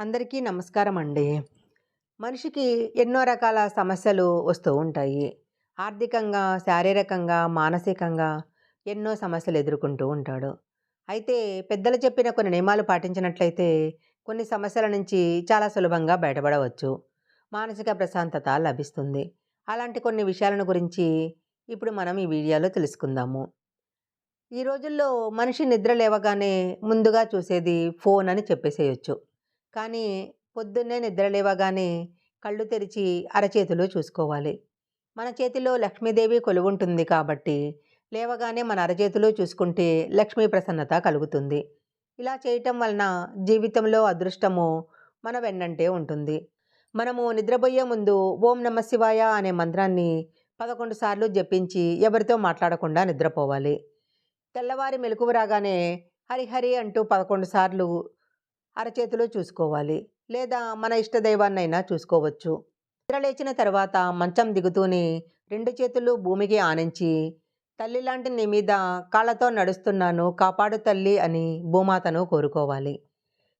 అందరికీ నమస్కారం అండి. మనిషికి ఎన్నో రకాల సమస్యలు వస్తూ ఉంటాయి. ఆర్థికంగా శారీరకంగా మానసికంగా ఎన్నో సమస్యలు ఎదుర్కొంటూ ఉంటాడు. అయితే పెద్దలు చెప్పిన కొన్ని నియమాలు పాటించినట్లయితే కొన్ని సమస్యల నుంచి చాలా సులభంగా బయటపడవచ్చు. మానసిక ప్రశాంతత లభిస్తుంది. అలాంటి కొన్ని విషయాలను గురించి ఇప్పుడు మనం ఈ వీడియోలో తెలుసుకుందాము. ఈ రోజుల్లో మనిషి నిద్ర లేవగానే ముందుగా చూసేది ఫోన్ అని చెప్పేసేయచ్చు. కానీ పొద్దున్నే నిద్ర లేవగానే కళ్ళు తెరిచి అరచేతిలో చూసుకోవాలి. మన చేతిలో లక్ష్మీదేవి కొలువుంటుంది కాబట్టి లేవగానే మన అరచేతిలో చూసుకుంటే లక్ష్మీ ప్రసన్నత కలుగుతుంది. ఇలా చేయటం వలన జీవితంలో అదృష్టము మన వెన్నంటే ఉంటుంది. మనము నిద్రపోయే ముందు ఓం నమ శివాయ అనే మంత్రాన్ని పదకొండు సార్లు జపించి ఎవరితో మాట్లాడకుండా నిద్రపోవాలి. తెల్లవారి మెలకువ రాగానే హరిహరి అంటూ పదకొండు సార్లు అరచేతిలో చూసుకోవాలి. లేదా మన ఇష్టదైవాన్నైనా చూసుకోవచ్చు. నిద్రలేచిన తర్వాత మంచం దిగుతూనే రెండు చేతులు భూమికి ఆనించి తల్లి లాంటి నీ మీద కాళ్ళతో నడుస్తున్నాను కాపాడు తల్లి అని భూమాతను కోరుకోవాలి.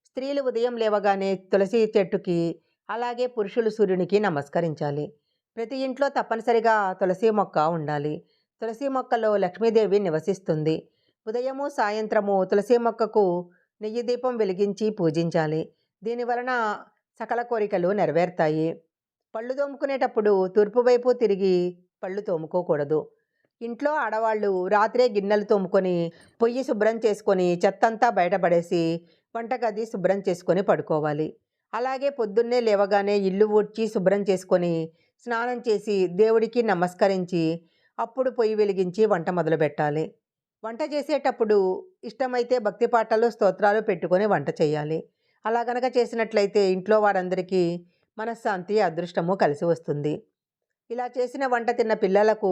స్త్రీలు ఉదయం లేవగానే తులసి చెట్టుకి అలాగే పురుషులు సూర్యునికి నమస్కరించాలి. ప్రతి ఇంట్లో తప్పనిసరిగా తులసి మొక్క ఉండాలి. తులసి మొక్కలో లక్ష్మీదేవి నివసిస్తుంది. ఉదయము సాయంత్రము తులసి మొక్కకు నెయ్యి దీపం వెలిగించి పూజించాలి. దీనివలన సకల కోరికలు నెరవేరుతాయి. పళ్ళు తోముకునేటప్పుడు తూర్పు వైపు తిరిగి పళ్ళు తోముకోకూడదు. ఇంట్లో ఆడవాళ్ళు రాత్రే గిన్నెలు తోముకొని పొయ్యి శుభ్రం చేసుకొని చెత్తంతా బయటపడేసి వంటగది శుభ్రం చేసుకొని పడుకోవాలి. అలాగే పొద్దున్నే లేవగానే ఇల్లు ఊడ్చి శుభ్రం చేసుకొని స్నానం చేసి దేవుడికి నమస్కరించి అప్పుడు పొయ్యి వెలిగించి వంట మొదలు పెట్టాలి వంట చేసేటప్పుడు ఇష్టమైతే భక్తి పాటలు స్తోత్రాలు పెట్టుకొని వంట చేయాలి. అలా గనక చేసినట్లయితే ఇంట్లో వారందరికీ మనశ్శాంతి అదృష్టము కలిసి వస్తుంది. ఇలా చేసిన వంట తిన్న పిల్లలకు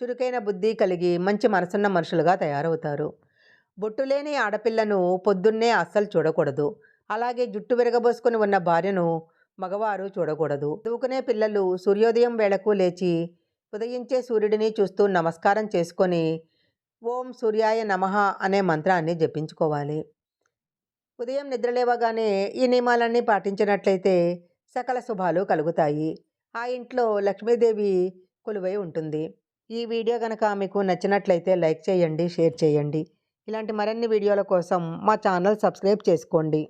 చురుకైన బుద్ధి కలిగి మంచి మనసున్న మనుషులుగా తయారవుతారు. బొట్టు లేని ఆడపిల్లను పొద్దున్నే అస్సలు చూడకూడదు. అలాగే జుట్టు విరగబోసుకొని ఉన్న భార్యను మగవారు చూడకూడదు. చదువుకునే పిల్లలు సూర్యోదయం వేళకు లేచి ఉదయించే సూర్యుడిని చూస్తూ నమస్కారం చేసుకొని ఓం సూర్యాయ నమః అనే మంత్రాన్ని జపించుకోవాలి. ఉదయం నిద్రలేవగానే ఈ నియమాలన్నీ పాటించినట్లయితే సకల శుభాలు కలుగుతాయి. ఆ ఇంట్లో లక్ష్మీదేవి కొలువై ఉంటుంది. ఈ వీడియో కనుక మీకు నచ్చినట్లయితే లైక్ చేయండి షేర్ చేయండి. ఇలాంటి మరిన్ని వీడియోల కోసం మా ఛానల్ సబ్స్క్రైబ్ చేసుకోండి.